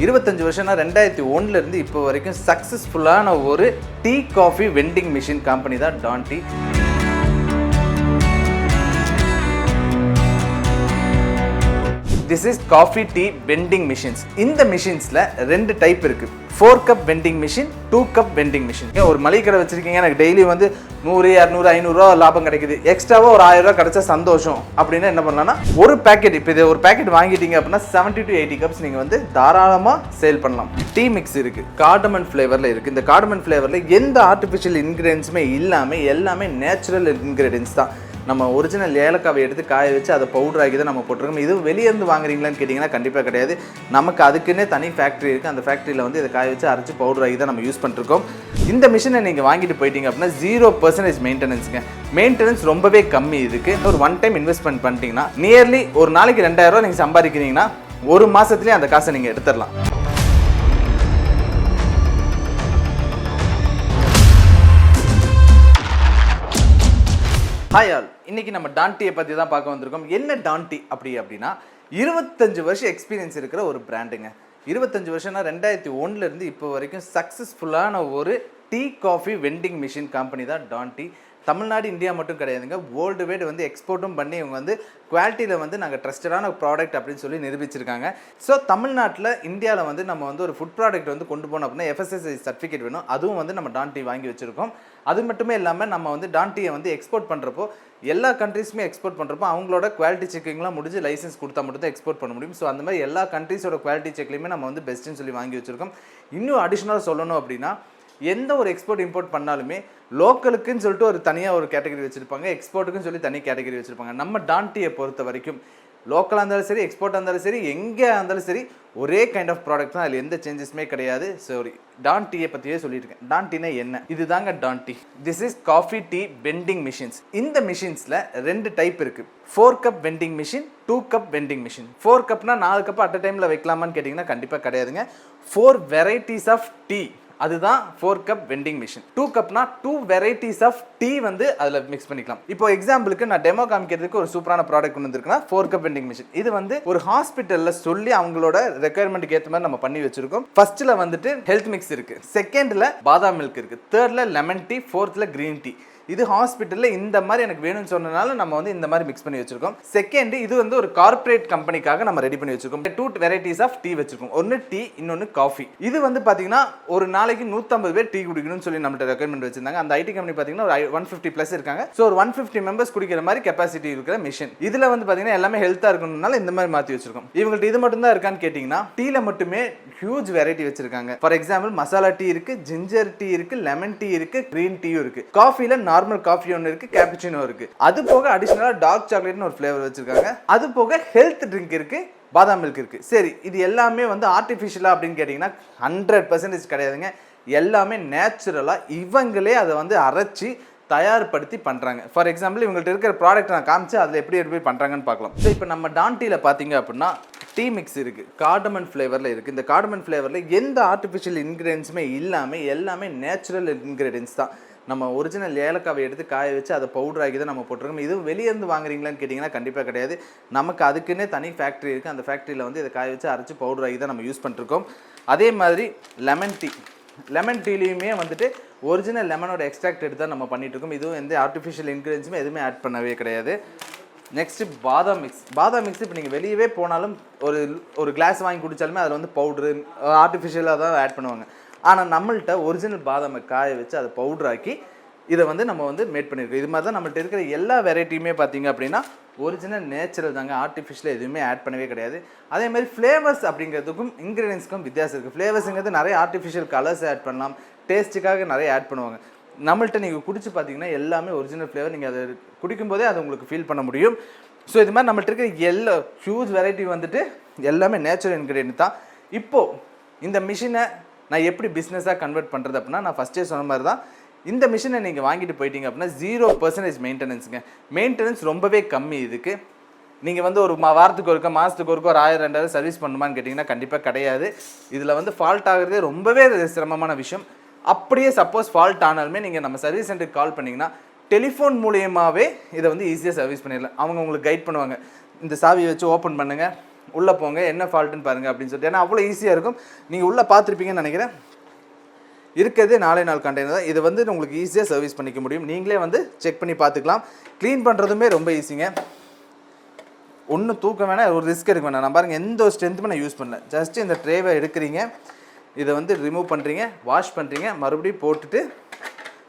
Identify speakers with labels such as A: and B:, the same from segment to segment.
A: இருபத்தஞ்சு வருஷம்னா ரெண்டாயிரத்தி ஒன்றுலேருந்து இப்போ வரைக்கும் சக்ஸஸ்ஃபுல்லான ஒரு tea coffee vending machine company தான் Tandy this is coffee tea vending machines இந்த மிஷின்ஸில் ரெண்டு டைப் இருக்குது four cup vending machine two cup vending machine ஒரு மளிகை கடை வச்சுருக்கீங்க எனக்கு டெய்லி வந்து நூறு இரநூறு ஐநூறுரூவா லாபம் கிடைக்குது. எக்ஸ்ட்ராவாக ஒரு ஆயிரம் ரூபா கிடச்சா சந்தோஷம். அப்படின்னு என்ன பண்ணலாம்னா ஒரு பேக்கெட் இப்போ இது ஒரு பேக்கெட் வாங்கிட்டீங்க அப்படின்னா செவன்ட்டி டு எயிட்டி கப்ஸ் நீங்கள் வந்து தாராளமாக சேல் பண்ணலாம். டீ மிக்ஸ் இருக்குது கார்டமன் ஃப்ளேவரில் இருக்குது இந்த கார்டமன் ஃப்ளேவரில் எந்த ஆர்டிஃபிஷியல் இன்க்ரீடியன்ஸுமே இல்லாமல் எல்லாமே நேச்சுரல் இன்க்ரீடியன்ஸ் தான். நம்ம ஒரிஜினல் ஏலக்காவை எடுத்து காய வச்சு அதை பவுடர் ஆக்கி தான் நம்ம போட்டிருக்கோம். இது வெளியேருந்து வாங்குறீங்களான்னு கேட்டிங்கன்னா கண்டிப்பாக கிடையாது. நமக்கு அதுக்குன்னே தனி ஃபேக்ட்ரி இருக்குது அந்த ஃபேக்ட்ரியில் வந்து இதை காய வச்சு அரைச்சி பவுடர் ஆகி தான் நம்ம யூஸ் பண்ணிருக்கோம் இந்த மிஷினை நீங்கள் வாங்கிட்டு போயிட்டீங்க அப்படின்னா ஜீரோ பர்சன்டேஜ் மெயின்டெனன்ஸுங்க மெயின்டெனன்ஸ் ரொம்பவே கம்மி இருக்குது ஒரு ஒன் டைம் இன்வெஸ்ட்மெண்ட் பண்ணிட்டீங்கன்னா நியர்லி ஒரு நாளைக்கு ரெண்டாயிரம் ரூபா நீங்கள் சம்பாதிக்கிறீங்கன்னா ஒரு மாதத்துலேயே அந்த காசை நீங்கள் எடுத்துடலாம். ஹாய் ஆல் இன்னைக்கு நம்ம டான்டியை பற்றி தான் பார்க்க வந்திருக்கோம். என்ன டான்டி அப்படி அப்படின்னா இருபத்தஞ்சு வருஷம் எக்ஸ்பீரியன்ஸ் இருக்கிற ஒரு பிராண்டுங்க இருபத்தஞ்சு வருஷம்னா ரெண்டாயிரத்தி ஒன்றுலேருந்து இப்போ வரைக்கும் சக்ஸஸ்ஃபுல்லான ஒரு tea coffee vending machine company தான் டான்டி. தமிழ்நாடு இந்தியா மட்டும் கிடையாதுங்க. வேர்ல்டு வைடு வந்து எக்ஸ்போர்ட்டும் பண்ணி இவங்க வந்து குவாலிட்டியில் வந்து நாங்கள் ட்ரஸ்டடான ப்ராடக்ட் அப்படின்னு சொல்லி நிரூபிச்சிருக்காங்க. ஸோ தமிழ்நாட்டில் இந்தியாவில் வந்து நம்ம வந்து ஒரு ஃபுட் ப்ராடக்ட் வந்து கொண்டு போனோம் அப்படின்னா எஃப்எஸ்எஸ்ஐ சர்டிஃபிகேட் வேணும். அதுவும் வந்து நம்ம டான்டி வாங்கி வச்சுருக்கோம். அது மட்டுமே இல்லாமல் நம்ம வந்து டான்டியை வந்து எக்ஸ்போர்ட் பண்ணுறப்போ எல்லா கண்ட்ரீஸுமே எக்ஸ்போர்ட் பண்ணுறப்போ அவங்களோட குவாலிட்டி செக்கிங்லாம் முடிஞ்சு லைசன்ஸ் கொடுத்தா மட்டும் தான் எக்ஸ்போர்ட் பண்ண முடியும். ஸோ அந்த மாதிரி எல்லா கண்ட்ரீஸோட குவாலிட்டி செக்லையுமே நம்ம வந்து பெஸ்ட்டுன்னு சொல்லி வாங்கி வச்சுருக்கோம். இன்னும் அடிஷ்னலாக சொல்லணும் அப்படின்னா எந்த ஒரு எக்ஸ்போர்ட் இம்போர்ட் பண்ணாலுமே லோக்கலுக்குன்னு சொல்லிட்டு ஒரு தனியாக ஒரு கேட்டகரி வச்சுருப்பாங்க எக்ஸ்போர்ட்டுக்குன்னு சொல்லி தனி கேட்டகரி வச்சுருப்பாங்க. நம்ம டான்டியை பொறுத்த வரைக்கும் லோக்கலாக இருந்தாலும் சரி எக்ஸ்போர்ட்டாக இருந்தாலும் சரி எங்கே இருந்தாலும் சரி ஒரே கைண்ட் ஆஃப் ப்ராடக்ட் தான். அதில் எந்த சேஞ்சஸுமே கிடையாது. சாரி டான் டீயை பற்றியே சொல்லியிருக்கேன் டான் டீனா என்ன? இதுதாங்க Tandy this is coffee tea vending machines இந்த மிஷின்ஸில் ரெண்டு டைப் இருக்குது four cup vending machine two cup vending machine four கப்னால் நாலு கப் அட் அ டைமில் வைக்கலாமான்னு கேட்டிங்கன்னா கண்டிப்பாக கிடையாதுங்க. ஃபோர் வெரைட்டிஸ் ஆஃப் டீ அதுதான் four cup vending machine two கப்னா two varieties of tea வந்து அதில் மிக்ஸ் பண்ணிக்கலாம். இப்போ எக்ஸாம்பிளுக்கு நான் டெமோ காமிக்கிறதுக்கு ஒரு சூப்பரான ப்ராடக்ட் கொண்டு வந்திருக்கேன்னா ஃபோர் கப் வெண்டிங் மிஷின் இது வந்து ஒரு ஹாஸ்பிட்டலில் சொல்லி அவங்களோட ரெக்குயர்மெண்ட்டுக்கு ஏற்ற மாதிரி நம்ம பண்ணி வச்சிருக்கோம். ஃபர்ஸ்ட்டில் வந்துட்டு ஹெல்த் மிக்ஸ் இருக்குது செகண்டில் பாதாம் மில்க் இருக்குது தேர்டில் லெமன் டீ ஃபோர்த்தில் க்ரீன் டீ இது ஹாஸ்பிட்டலில் இந்த மாதிரி எனக்கு வேணும்னு சொன்னனால நம்ம வந்து இந்த மாதிரி மிக்ஸ் பண்ணி வச்சிருக்கோம். செகண்ட் இது வந்து ஒரு கார்ப்பரேட் கம்பெனிக்காக நம்ம ரெடி பண்ணி வச்சிருக்கோம். டூ வெரைட்டிஸ் ஆஃப் டீ வச்சிருக்கோம். ஒன்று டீ இன்னொன்று காஃபி இது வந்து பார்த்தீங்கன்னா ஒரு நாளைக்கு நூற்றம்பது பேர் டீ குடிக்கணும்னு சொல்லி நம்மள்ட்ட ரெக்கமெண்ட் வச்சிருந்தாங்க. அந்த ஐடி கம்பெனி பார்த்தீங்கன்னா ஒரு ஒன் ஃபிஃப்டி ப்ளஸ் இருக்காங்க. ஸோ ஒரு ஒன் ஃபிஃப்டி மெம்பர்ஸ் குடிக்கிற மாதிரி கெப்பாசிட்டி இருக்கிற மிஷின் இதில் வந்து பார்த்தீங்கன்னா எல்லாமே ஹெல்த்தாக இருக்கணும்னால இந்த மாதிரி மாற்றி வச்சிருக்கோம். இவங்கள்ட்ட இது மட்டும் தான் இருக்கான்னு கேட்டிங்கன்னா டீல மட்டுமே ஹியூஜ் வெரைட்டி வச்சிருக்காங்க. ஃபார் எக்ஸாம்பிள் மசாலா டீ இருக்கு ஜிஞ்சர் டீ இருக்கு லெமன் டீ இருக்கு க்ரீன் டீயும் இருக்கு. காஃபியில் நார்மல் காஃபி ஒன்று இருக்குது கேப்புச்சினோ இருக்குது அது போக அடிஷ்னலாக டார்க் சாக்லேட்னு ஒரு ஃப்ளேவர் வச்சுருக்காங்க. அது போக ஹெல்த் ட்ரிங்க் இருக்குது பாதாம் மில்க் இருக்குது சரி இது எல்லாமே வந்து ஆர்டிஃபிஷியலாக அப்படின்னு கேட்டிங்கன்னா ஹண்ட்ரட் பர்சன்டேஜ் கிடையாதுங்க. எல்லாமே நேச்சுரலாக இவங்களே அதை வந்து அரைச்சி தயார்படுத்தி பண்ணுறாங்க ஃபார் எக்ஸாம்பிள் இவங்கள்ட்ட இருக்கிற ப்ராடக்ட் நான் காமிச்சு அதில் எப்படி எப்படி பண்ணுறாங்கன்னு பார்க்கலாம். ஸோ இப்போ நம்ம டான்டியில் பார்த்தீங்க அப்படின்னா டீ மிக்ஸ் இருக்குது கார்டமன் ஃப்ளேவரில் இருக்குது இந்த கார்டமன் ஃப்ளேவரில் எந்த ஆர்டிஃபிஷியல் இன்க்ரீடியன்ஸுமே இல்லாமல் எல்லாமே நேச்சுரல் இன்க்ரீடியன்ஸ் தான். நம்ம ஒரிஜினல் ஏலக்காவை எடுத்து காய வச்சு அதை பவுடர் ஆக்கி தான் நம்ம போட்டிருக்கோம். இது வெளியேருந்து வாங்குறீங்களான்னு கேட்டிங்கன்னா கண்டிப்பாக கிடையாது. நமக்கு அதுக்குன்னே தனி ஃபேக்ட்ரி இருக்குது அந்த ஃபேக்ட்ரியில் வந்து இதை காய வச்சு அரைச்சி பவுடர் ஆக்கி தான் நம்ம யூஸ் பண்ணிருக்கோம். அதே மாதிரி லெமன் டீ லெமன் டீலையுமே வந்துட்டு ஒரிஜினல் லெமனோட எக்ஸ்ட்ராக்ட் எடுத்து தான் நம்ம பண்ணிகிட்ருக்கோம் இருக்கோம் இதுவும் எந்த ஆர்டிஃபிஷியல் இன்க்ரீடியன்ஸுமே எதுவுமே ஆட் பண்ணவே கிடையாது. நெக்ஸ்ட் பாதாம் மிக்ஸ் பாதாம் மிக்ஸ் இப்போ நீங்கள் வெளியவே போனாலும் ஒரு ஒரு கிளாஸ் வாங்கி குடித்தாலுமே அதில் வந்து பவுட்ரு ஆர்டிஃபிஷியலாக தான் ஆட் பண்ணுவாங்க. ஆனால் நம்மள்கிட்ட ஒரிஜினல் பாதாமை காய வச்சு அதை பவுடர் ஆக்கி இதை வந்து நம்ம வந்து மேட் பண்ணியிருக்கோம். இது மாதிரி தான் நம்மள்ட்ட இருக்கிற எல்லா வெரைட்டியுமே பார்த்தீங்க அப்படின்னா ஒரிஜினல் நேச்சுரல் தாங்க. ஆர்டிஃபிஷியல் எதுவுமே ஆட் பண்ணவே கிடையாது. அதே மாதிரி ஃப்ளேவர்ஸ் அப்படிங்கிறதுக்கும் இன்க்ரீடியன்ஸ்க்கும் வித்தியாசம் இருக்குது ஃப்ளேவர்ஸுங்கிறது நிறைய ஆர்டிஃபிஷியல் கலர்ஸ் ஆட் பண்ணலாம். டேஸ்ட்டுக்காக நிறைய ஆட் பண்ணுவாங்க. நம்மள்ட்ட நீங்கள் குடிச்சு பார்த்தீங்கன்னா எல்லாமே ஒரிஜினல் ஃப்ளேவர் நீங்கள் அதை குடிக்கும்போதே அதை உங்களுக்கு ஃபீல் பண்ண முடியும். ஸோ இது மாதிரி நம்மள்ட்ட இருக்கிற எல்லா ஹியூஜ் வெரைட்டி வந்துட்டு எல்லாமே நேச்சுரல் இன்க்ரீடியன்ட் தான். இப்போது இந்த மிஷினை நான் எப்படி பிஸ்னஸாக கன்வெர்ட் பண்ணுறது அப்படின்னா நான் ஃபஸ்ட்டே சொன்ன மாதிரி தான் இந்த மிஷினை நீங்கள் வாங்கிட்டு போயிட்டீங்க அப்படின்னா ஜீரோ பர்சன்டேஜ் மெயின்டெனன்ஸுங்க மெயின்டெனன்ஸ் ரொம்பவே கம்மி இதுக்கு. நீங்கள் வந்து ஒரு மா வாரத்துக்கு ஒருக்க மாதத்துக்கு ஒருக்க ஒரு ஆயிரம் ரெண்டாயிரம் சர்வீஸ் பண்ணுமான்னு கேட்டிங்கன்னா கண்டிப்பாக கிடையாது. இதில் வந்து ஃபால்ட் ஆகுறதே ரொம்பவே சிரமமான விஷயம். அப்படியே சப்போஸ் ஃபால்ட் ஆனாலுமே நீங்கள் நம்ம சர்வீஸ் சென்டருக்கு கால் பண்ணிங்கன்னா டெலிஃபோன் மூலியமாகவே இதை வந்து ஈஸியாக சர்வீஸ் பண்ணிடலாம். அவங்க உங்களுக்கு கைட் பண்ணுவாங்க. இந்த சாவியை வச்சு ஓப்பன் பண்ணுங்கள் உள்ளே போங்க என்ன ஃபால்ட்டுன்னு பாருங்கள் அப்படின்னு சொல்லிட்டு. ஏன்னா அவ்வளோ ஈஸியாக இருக்கும். நீங்கள் உள்ளே பார்த்துருப்பீங்கன்னு நினைக்கிறேன். இருக்கிறதே நாலே நாள் கண்டெய்னர் தான். இதை வந்து உங்களுக்கு ஈஸியாக சர்வீஸ் பண்ணிக்க முடியும். நீங்களே வந்து செக் பண்ணி பார்த்துக்கலாம். க்ளீன் பண்ணுறதுமே ரொம்ப ஈஸிங்க ஒன்றும் தூக்க வேணாம் ஒரு ரிஸ்க் எடுக்க வேணாம். நான் பாருங்கள் எந்த ஒரு ஸ்ட்ரென்த்துமே நான் யூஸ் பண்ணல. ஜஸ்ட் இந்த ட்ரேவை எடுக்கிறீங்க. இதை வந்து ரிமூவ் பண்ணுறீங்க வாஷ் பண்ணுறீங்க மறுபடியும் போட்டுட்டு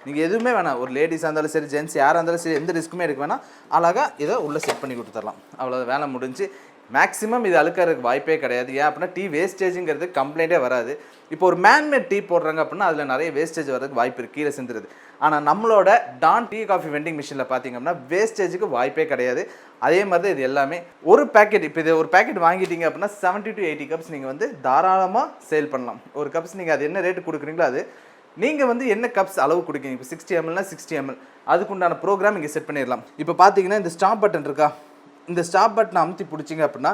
A: நீங்கள் எதுவுமே வேணாம். ஒரு லேடிஸாக இருந்தாலும் சரி ஜென்ஸ் யாராக இருந்தாலும் சரி எந்த ரிஸ்க்குமே எடுக்க வேணாம். அழகாக இதை உள்ளே செட் பண்ணி கொடுத்துடலாம். அவ்வளோ வேலை முடிஞ்சு மேக்ஸிமம் இது அழுக்கிறதுக்கு வாய்ப்பே கிடையாது. ஏன் அப்படின்னா டீ வேஸ்டேஜுங்கிறது கம்ப்ளைண்ட்டே வராது. இப்போ ஒரு மேன்மேட் டீ போடுறாங்க அப்படின்னா அதில் நிறைய வேஸ்டேஜ் வரதுக்கு வாய்ப்பு இருக்குது கீழே சிந்துறது. ஆனால் நம்மளோட டான் டீ காஃபி வெண்டிங் மிஷினில் பார்த்தீங்க அப்படின்னா வேஸ்டேஜுக்கு வாய்ப்பே கிடையாது. அதே மாதிரி தான் இது எல்லாமே. ஒரு பேக்கெட் இப்போ இது ஒரு பேக்கெட் வாங்கிட்டீங்க அப்படின்னா செவன்ட்டி டு எயிட்டி கப்ஸ் நீங்கள் வந்து தாராளமாக சேல் பண்ணலாம். ஒரு கப்ஸ் நீங்கள் அது என்ன ரேட்டு கொடுக்குறீங்களோ அது. நீங்கள் வந்து என்ன கப்ஸ் அளவு கொடுக்கீங்க? இப்போ சிக்ஸ்டி எம்எல்னா சிக்ஸ்டி எம்எல் அதுக்குண்டான ப்ரோக்ராம் இங்கே செட் பண்ணிடலாம். இப்போ பார்த்தீங்கன்னா இந்த ஸ்டாப் பட்டன் இருக்கா? இந்த ஸ்டாப் பட்டனை அமுத்தி பிடிச்சிங்க அப்படின்னா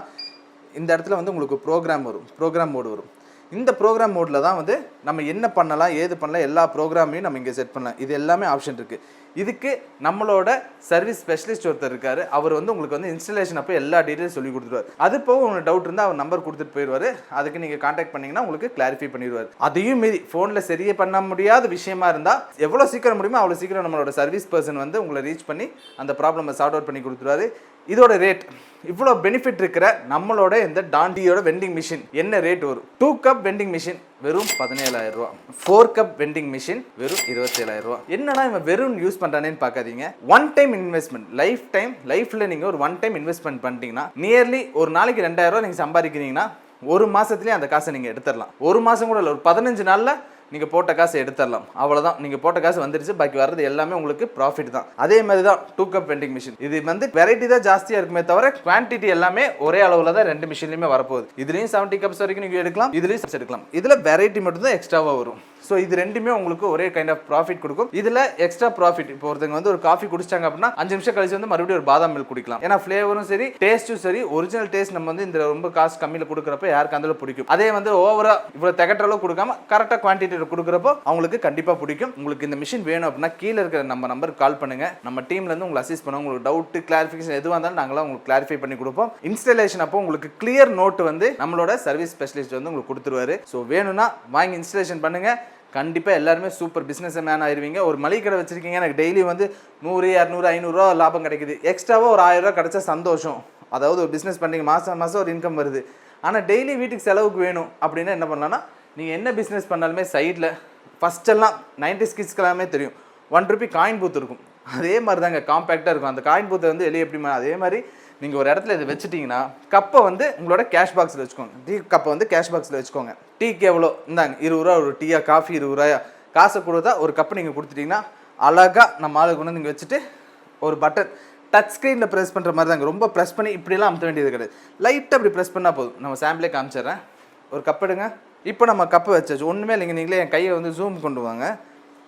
A: இந்த இடத்துல வந்து உங்களுக்கு ப்ரோக்ராம் வரும். ப்ரோக்ராம் மோடு வரும். இந்த ப்ரோக்ராம் மோடில் தான் வந்து நம்ம என்ன பண்ணலாம் ஏது பண்ணலாம் எல்லா ப்ரோக்ராமையும் நம்ம இங்கே செட் பண்ணலாம். இது எல்லாமே ஆப்ஷன் இருக்குது இதுக்கு நம்மளோட சர்வீஸ் ஸ்பெஷலிஸ்ட் ஒருத்தர் இருக்காரு. அவர் வந்து உங்களுக்கு வந்து இன்ஸ்டலேஷன் அப்போ எல்லா டீட்டெயில்ஸ் சொல்லி கொடுத்துருவார் அது போக உங்களுக்கு டவுட் இருந்தால் அவர் நம்பர் கொடுத்துட்டு போயிடுவார். அதுக்கு நீங்கள் காண்டாக்ட் பண்ணீங்கன்னா உங்களுக்கு கிளாரிஃபை பண்ணிடுவார். அதையும் மீறி ஃபோனில் சரியே பண்ண முடியாத விஷயமா இருந்தால் எவ்வளோ சீக்கிரம் முடியுமோ அவ்வளோ சீக்கிரம் நம்மளோட சர்வீஸ் பர்சன் வந்து உங்களை ரீச் பண்ணி அந்த ப்ராப்ளமை சார்ட் அவுட் பண்ணி கொடுத்துருவாரு இதோட ரேட் இவ்வளோ பெனிஃபிட் இருக்கிற நம்மளோட இந்த டாண்டியோட வெண்டிங் மிஷின் என்ன ரேட் வரும்? டூ கப் வெண்டிங் மிஷின் வெறும் பதினேழாயிரம் ரூபா. ஃபோர் கப் வெண்டிங் மிஷின் வெறும் இருபத்தேழாயிரம் ரூபா. என்னடா இவன் வெறும் யூஸ் பண்ணுறானேன்னு பார்க்காதீங்க. One time investment life time லைஃப்பில் நீங்கள் ஒரு ஒன் டைம் இன்வெஸ்ட்மெண்ட் பண்ணிட்டீங்கன்னா நியர்லி ஒரு நாளைக்கு ரெண்டாயிரம் ரூபா நீங்கள் சம்பாதிக்கிறீங்கன்னா ஒரு மாசத்துலயே அந்த காசை நீங்கள் எடுத்துடலாம். ஒரு மாதம் கூட இல்லை ஒரு பதினஞ்சு நாளில் நீங்கள் போட்ட காசு எடுத்துடலாம். அவ்வளோதான் நீங்கள் போட்ட காசு வந்துருச்சு. பாக்கி வர்றது எல்லாமே உங்களுக்கு ப்ராஃபிட் தான். அதே மாதிரி தான் டூ கப் வெண்டிங் மிஷின் இது வந்து வெரைட்டி தான் ஜாஸ்தியாக இருக்குமே தவிர குவான்டிட்டி எல்லாமே ஒரே அளவில் தான் ரெண்டு மிஷின்லையுமே வரப்போகுது. இதுலேயும் செவன்ட்டி கப்ஸ் வரைக்கும் நீங்கள் எடுக்கலாம். இதுலேயும் எடுக்கலாம். இதில் வெரைட்டி மட்டும் தான் எக்ஸ்ட்ராவாக வரும். ஸோ இது ரெண்டுமே உங்களுக்கு ஒரே கைண்ட் ஆஃப் ப்ராஃபிட் கொடுக்கும். இதில் எக்ஸ்ட்ரா ப்ராஃபிட் இப்போ ஒருத்தங்க வந்து ஒரு காஃபி குடிச்சாங்க அப்படின்னா அஞ்சு நிமிஷம் கழிச்சு வந்து மறுபடியும் ஒரு பாதாம் மில்க் குடிக்கலாம். ஏன்னா ஃப்ளேவரும் சரி டேஸ்ட்டும் சரி ஒரிஜினல் டேஸ்ட் நம்ம வந்து இந்த ரொம்ப காசு கம்மியில் கொடுக்குறப்ப யாருக்கு அந்த பிடிக்கும்? அதே வந்து ஓவராக இவ்வளோ திகட்டுற கொடுக்காம கரெக்டாக குவான்டிட்டி குவான்டிட்டியில் கொடுக்குறப்போ அவங்களுக்கு கண்டிப்பாக பிடிக்கும். உங்களுக்கு இந்த மிஷின் வேணும் அப்படின்னா கீழே இருக்கிற நம்ம நம்பருக்கு கால் பண்ணுங்க. நம்ம டீம்ல இருந்து உங்களை அசிஸ்ட் பண்ணுவோம் உங்களுக்கு டவுட் கிளாரிஃபிகேஷன் எதுவாக இருந்தாலும் நாங்களாம் உங்களுக்கு கிளாரிஃபை பண்ணி கொடுப்போம். இன்ஸ்டலேஷன் அப்போ உங்களுக்கு கிளியர் நோட் வந்து நம்மளோட சர்வீஸ் ஸ்பெஷலிஸ்ட் வந்து உங்களுக்கு கொடுத்துருவாரு. ஸோ வேணும்னா வாங்கி இன்ஸ்டலேஷன் பண்ணுங்க. கண்டிப்பாக எல்லாருமே சூப்பர் பிஸ்னஸ் மேன் ஆயிருவீங்க. ஒரு மளிகை கடை வச்சிருக்கீங்க எனக்கு டெய்லி வந்து நூறு இரநூறு ஐநூறுரூவா லாபம் கிடைக்குது. எக்ஸ்ட்ராவாக ஒரு ஆயிரம் கிடச்சா கிடைச்சா சந்தோஷம். அதாவது ஒரு பிஸ்னஸ் பண்ணுறீங்க மாதம் மாதம் ஒரு இன்கம் வருது. ஆனால் டெய்லி வீட்டுக்கு செலவுக்கு வேணும் அப்படின்னா என்ன பண்ணலாம்னா நீங்கள் என்ன பிஸ்னஸ் பண்ணாலுமே சைடில் ஃபஸ்ட்டெல்லாம் நைன்டி ஸ்கிட்ஸ்க்கெல்லாமே தெரியும். ஒன் ருபி காயின் பூத் இருக்கும். அதே மாதிரி தாங்க காம்பேக்டாக இருக்கும். அந்த காயின் பூத்தை வந்து வெளியே எப்படி அதே மாதிரி நீங்கள் ஒரு இடத்துல இதை வச்சுட்டிங்கன்னா கப்பை வந்து உங்களோட கேஷ் பாக்ஸில் வச்சுக்கோங்க. டீ கப்பை வந்து கேஷ் பாக்ஸில் வச்சுக்கோங்க. டீக்கு எவ்வளோ? இந்தாங்க இருபது ரூபா ஒரு டீயா காஃபி இருபது ரூபாயா? காசை கொடுத்தா ஒரு கப்பு நீங்கள் கொடுத்துட்டீங்கன்னா அழகாக நம்ம ஆளுக்கு கொண்டு வந்து நீங்கள் வச்சுட்டு ஒரு பட்டன் டச் ஸ்க்ரீனில் ப்ரெஸ் பண்ணுற மாதிரி தாங்க ரொம்ப ப்ரெஸ் பண்ணி இப்படிலாம் அமுத்த வேண்டியது கிடையாது. லைட்டாக அப்படி ப்ரெஸ் பண்ணால் போதும். நம்ம சாம்பிளே காமிச்சிடுறேன். ஒரு கப் எடுங்க. இப்போ நம்ம கப்பு வச்சாச்சு. ஒன்றுமே இல்லைங்க. நீங்களே என் கையை வந்து ஜூம் கொண்டு வாங்க.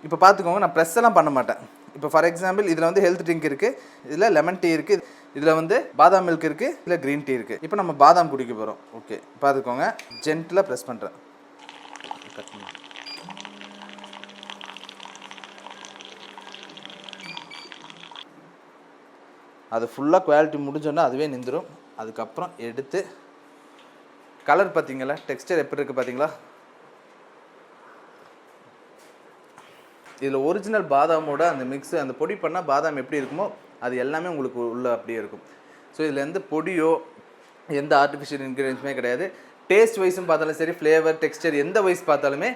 A: இப்போ பார்த்துக்கோங்க நான் ப்ரெஸ் எல்லாம் பண்ண மாட்டேன். இப்போ ஃபார் எக்ஸாம்பிள் இதில் வந்து ஹெல்த் ட்ரிங்க் இருக்குது இதில் லெமன் டீ இருக்குது இதில் வந்து பாதாம் மில்க் இருக்குது இதில் க்ரீன் டீ இருக்குது இப்போ நம்ம பாதாம் குடிக்க போகிறோம் ஓகே பார்த்துக்கோங்க. ஜென்டில் ப்ரெஸ் பண்ணுறேன் அது ஃபுல்லாக குவாலிட்டி முடிஞ்சோன்னா அதுவே நின்றுடும் அதுக்கப்புறம் எடுத்து கலர் பார்த்தீங்களா? டெக்ஸ்டர் எப்படி இருக்குது பார்த்தீங்களா? இதில் ஒரிஜினல் பாதாமோட அந்த மிக்ஸ் அந்த பொடி பண்ணால் பாதாம் எப்படி இருக்குமோ அது எல்லாமே உங்களுக்கு உள்ள அப்படியே இருக்கும். ஸோ இதில் எந்த பொடியோ எந்த ஆர்டிஃபிஷியல் இன்க்ரீடியன்ஸுமே கிடையாது. டேஸ்ட் வைஸும் பார்த்தாலும் சரி ஃப்ளேவர் டெக்ஸ்டர் எந்த வைஸ் பார்த்தாலுமே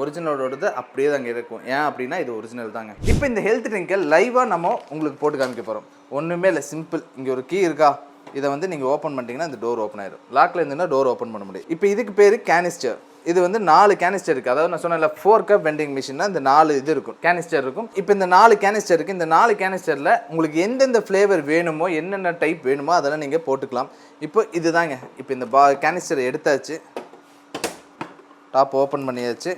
A: ஒரிஜினலோடது அப்படியே தாங்க இருக்கும். ஏன் அப்படின்னா இது ஒரிஜினல் தாங்க. இப்போ இந்த ஹெல்த் ட்ரிங்கை லைவாக நம்ம உங்களுக்கு போட்டு காமிக்க போகிறோம் ஒன்றுமே இல்லை சிம்பிள் இங்கே ஒரு கீ இருக்கா? இதை வந்து நீங்கள் ஓப்பன் பண்ணிட்டீங்கன்னா இந்த டோர் ஓப்பன் ஆயிடும் லாக்கில் இருந்துன்னா டோர் ஓப்பன் பண்ண முடியும். இப்போ இதுக்கு பேர் கேனிஸ்டர் இது வந்து நாலு கேனிஸ்டர் இருக்குது அதாவது நான் சொன்னேன்ல ஃபோர் கப் வெண்டிங் மிஷின்னா இந்த நாலு இது இருக்கும். கேனிஸ்டர் இருக்கும். இப்போ இந்த நாலு கேனிஸ்டர் இருக்குது இந்த நாலு கேனிஸ்டரில் உங்களுக்கு எந்தெந்த ஃப்ளேவர் வேணுமோ என்னென்ன டைப் வேணுமோ அதெல்லாம் நீங்கள் போட்டுக்கலாம். இப்போ இதுதாங்க. இப்போ இந்த பா கேனிஸ்டர் எடுத்தாச்சு. டாப் ஓப்பன் பண்ணியாச்சு.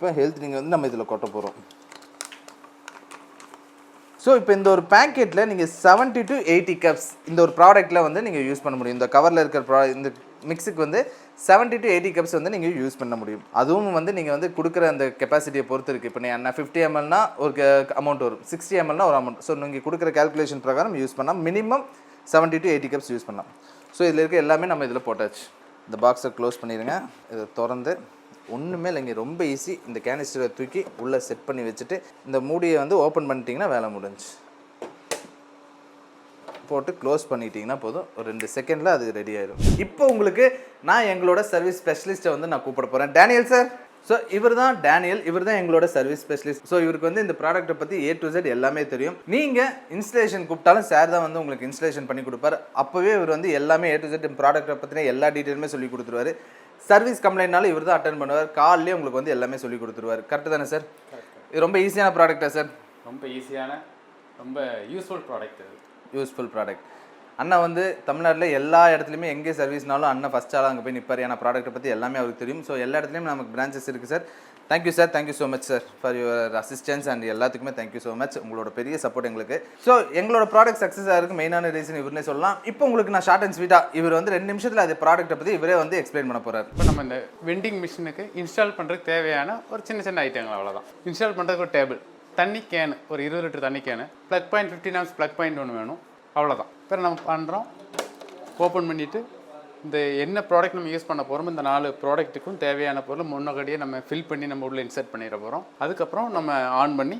A: இப்போ ஹெல்த் நீங்கள் வந்து நம்ம இதில் கொட்ட போகிறோம் ஸோ இப்போ இந்த ஒரு பேக்கெட்டில் நீங்கள் 70 டு எயிட்டி கப்ஸ் இந்த ஒரு ப்ராடக்ட்டில் வந்து நீங்கள் யூஸ் பண்ண முடியும். இந்த கவரில் இருக்கிற ப்ரா இந்த மிக்ஸுக்கு வந்து 70 டு எயிட்டி கப்ஸ் வந்து நீங்கள் யூஸ் பண்ண முடியும். அதுவும் வந்து நீங்கள் வந்து கொடுக்குற அந்த கெப்பாசிட்டியை பொறுத்து இருக்குது இப்போ நான் ஃபிஃப்டி எம்எல்னா ஒரு அமௌண்ட் வரும். சிக்ஸ்டி எம்எல்னா ஒரு அமௌண்ட் ஸோ நீங்கள் கொடுக்குற கால்குலேஷன் பிரகாரம் யூஸ் பண்ணால் minimum 70 to eighty cups use பண்ணலாம். ஸோ இதில் இருக்க எல்லாமே நம்ம இதில் போட்டாச்சு. இந்த பாக்ஸை க்ளோஸ் பண்ணிடுங்க இதை திறந்து ஒன்றுமே இல்லைங்க. ரொம்ப ஈஸி இந்த கேனிஸ்டரை தூக்கி உள்ளே செட் பண்ணி வச்சுட்டு இந்த மூடியை வந்து ஓப்பன் பண்ணிட்டீங்கன்னா வேலை முடிஞ்சு போட்டு க்ளோஸ் பண்ணிட்டீங்கன்னா போதும். ஒரு ரெண்டு செகண்டில் அது ரெடி ஆயிடும் இப்போ உங்களுக்கு நான் எங்களோட சர்வீஸ் ஸ்பெஷலிஸ்ட்டை வந்து நான் கூப்பிட போகிறேன் டேனியல் சார் ஸோ இவர் தான் டேனியல். இவர் தான் எங்களோட சர்வீஸ் ஸ்பெஷலிஸ்ட் ஸோ இவருக்கு வந்து இந்த ப்ராடக்ட்டை பற்றி ஏ டு ஜெட் எல்லாமே தெரியும். நீங்கள் இன்ஸ்டலேஷன் கூப்பிட்டாலும் சார் தான் வந்து உங்களுக்கு இன்ஸ்டலேஷன் பண்ணி கொடுப்பாரு. அப்போவே இவர் வந்து எல்லாமே ஏ டு ஜெட் ப்ராடக்ட்டை பற்றின எல்லா டீட்டெயிலுமே சொல்லி கொடுத்துருவாரு. சர்வீஸ் கம்ப்ளைண்ட்னாலும் இவர் தான் அட்டன் பண்ணுவார். கால்லேயே உங்களுக்கு வந்து எல்லாமே சொல்லி கொடுத்துருவாரு. கரெக்டு தானே சார் இது ரொம்ப ஈஸியான ப்ராடக்ட்டா சார்
B: ரொம்ப ஈஸியான ரொம்ப யூஸ்ஃபுல் ப்ராடக்ட் இது.
A: யூஸ்ஃபுல் ப்ராடக்ட் அண்ணா வந்து தமிழ்நாட்டில் எல்லா இடத்துலையுமே எங்கே சர்வீஸ்னாலும் அண்ணன் ஃபஸ்ட் ஆளாக அங்கே போய் நிற்பார் ஏன்னா ப்ராடக்ட்டை பற்றி எல்லாமே அவருக்கு தெரியும். ஸோ எல்லா இடத்துலையும் நமக்கு பிரான்ச்சஸ் இருக்குது sir thank you sir thank you so much sir for your assistance and எல்லாத்துக்குமே தேங்க்யூ ஸோ மச் உங்களோட பெரிய சப்போர்ட் எங்களுக்கு. ஸோ எங்களோட ப்ராடக்ட் சக்ஸஸ் ஆகிறதுக்கு மெயினான ரீசன் இவருனே சொல்லலாம். இப்போ உங்களுக்கு நான் ஷார்ட் அண்ட் ஸ்வீட்டாக இவர் வந்து ரெண்டு நிமிஷத்தில் அது ப்ராடக்ட்டை பற்றி இவரே வந்து எக்ஸ்பிளைன் பண்ண போகிறார்
B: இப்போ நம்ம இந்த வெண்டிங் மிஷினுக்கு இன்ஸ்டால் பண்ணுறதுக்கு தேவையான ஒரு சின்ன சின்ன ஐட்டங்கள் அவ்வளோதான் இன்ஸ்டால் பண்ணுறதுக்கு ஒரு டேபிள் தண்ணி கேனு ஒரு இருபது லிட்டர் தண்ணி can plug point fifteen amps plug point ஒன்று வேணும். அவ்வளோதான் இப்போ நம்ம பண்ணுறோம் ஓப்பன் பண்ணிவிட்டு இந்த என்ன ப்ராடக்ட் நம்ம யூஸ் பண்ண போகிறோம் இந்த நாலு ப்ராடக்ட்டுக்கும் தேவையான பொருள் முன்னகடியே நம்ம ஃபில் பண்ணி நம்ம உள்ளே இன்சர்ட் பண்ணிட போகிறோம் அதுக்கப்புறம் நம்ம ஆன் பண்ணி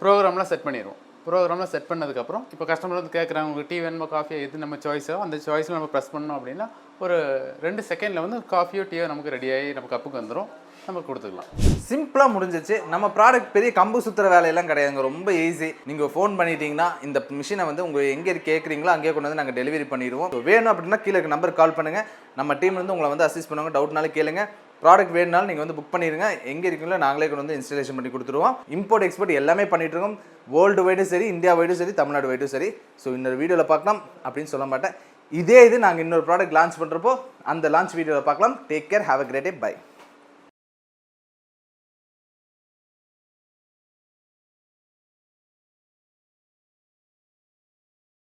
B: ப்ரோக்ராம்லாம் செட் பண்ணிடுவோம். ப்ரோக்ராம்லாம் செட் பண்ணதுக்கப்புறம் இப்போ கஸ்டமர் வந்து கேட்குறாங்க உங்களுக்கு டீ வேணுமா காஃபியோ எது நம்ம சாய்ஸோ அந்த சாய்ஸில் நம்ம ப்ரெஸ் பண்ணோம் அப்படின்னா ஒரு ரெண்டு செகண்டில் வந்து காஃபியோ டீயோ நமக்கு ரெடியாகி நம்ம கப்புக்கு வந்துடும் நம்ம கொடுத்துக்கலாம்.
A: சிம்பிளாக முடிஞ்சிச்சு. நம்ம ப்ராடக்ட் பெரிய கம்பு சுற்றுற வேலையெல்லாம் கிடையாதுங்க. ரொம்ப ஈஸி நீங்கள் ஃபோன் பண்ணிட்டீங்கன்னா இந்த மிஷினை வந்து உங்கள் எங்கே கேட்குறீங்களோ அங்கேயே கொண்டு வந்து நாங்கள் டெலிவரி பண்ணிடுவோம். வேணும் அப்படின்னா கீழே நம்பர் கால் பண்ணுங்கள் நம்ம டீம் வந்து உங்களை வந்து அசிஸ்ட் பண்ணுவாங்க. டவுட்னாலும் கேளுங்க. ப்ராடக்ட் வேணுனாலும் நீங்கள் வந்து புக் பண்ணிடுங்க. எங்கே இருக்கீங்களோ நாங்களே கொண்டு வந்து இன்ஸ்டலேஷன் பண்ணி கொடுத்துருவோம். இம்போர்ட் எக்ஸ்போர்ட் எல்லாமே பண்ணிட்டு இருக்கோம். வேர்ல்டு வைடும் சரி இந்தியா வைடும் சரி தமிழ்நாடு வைடும் சரி. ஸோ இன்னொரு வீடியோவில் பார்க்கலாம் அப்படின்னு சொல்ல மாட்டேன். இதே இது நாங்கள் இன்னொரு ப்ராடக்ட் லான்ச் பண்ணுறப்போ அந்த லான்ச் வீடியோவில் பார்க்கலாம். Take care have a great day bye